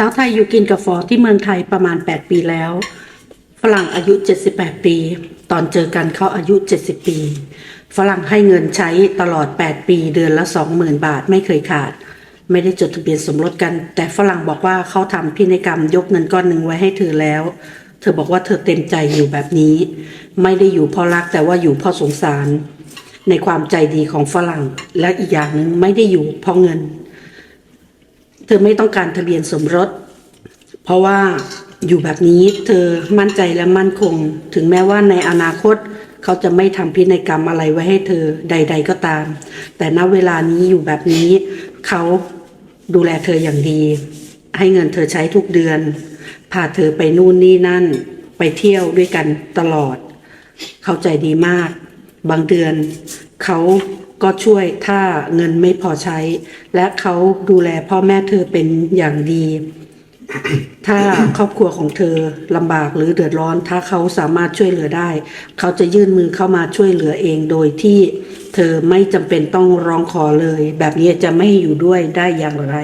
สาวไทยอยู่กินกับฟอที่เมืองไทยประมาณ 8 ปีแล้ว ฝรั่งอายุ 78 ปี ตอนเจอกันเขาอายุ 70 ปี ฝรั่งให้เงินใช้ตลอด 8 ปี เดือนละ 20,000 บาทไม่เคยขาด ไม่ได้จดทะเบียนสมรสกัน แต่ฝรั่งบอกว่าเขาทำพินัยกรรมยกเงินก้อนหนึ่งไว้ให้เธอแล้ว เธอบอกว่าเธอเต็มใจอยู่แบบนี้ ไม่ได้อยู่เพราะรักแต่ว่าอยู่เพราะสงสาร ในความใจดีของฝรั่ง และอีกอย่างหนึ่งไม่ได้อยู่เพราะเงิน เธอไม่ต้องการทะเบียนสมรส เพราะว่าอยู่แบบนี้เธอมั่นใจและมั่นคง ถึงแม้ว่าในอนาคตเขาจะไม่ทำพินัยกรรมอะไรไว้ให้เธอใด ๆก็ตาม แต่ณเวลานี้อยู่แบบนี้เขาดูแลเธออย่างดี ให้เงินเธอใช้ทุกเดือน พาเธอไปนู่นนี่นั่น ไปเที่ยวด้วยกันตลอด เข้าใจดีมาก บางเดือนเขา ก็ช่วยถ้าเงินไม่พอใช้ และเขาดูแลพ่อแม่เธอเป็นอย่างดี ถ้าครอบครัวของเธอลำบากหรือเดือดร้อน ถ้าเขาสามารถช่วยเหลือได้ เขาจะยื่นมือเข้ามาช่วยเหลือเองโดยที่เธอไม่จำเป็นต้องร้องขอเลย แบบนี้จะไม่อยู่ด้วยได้อย่างไร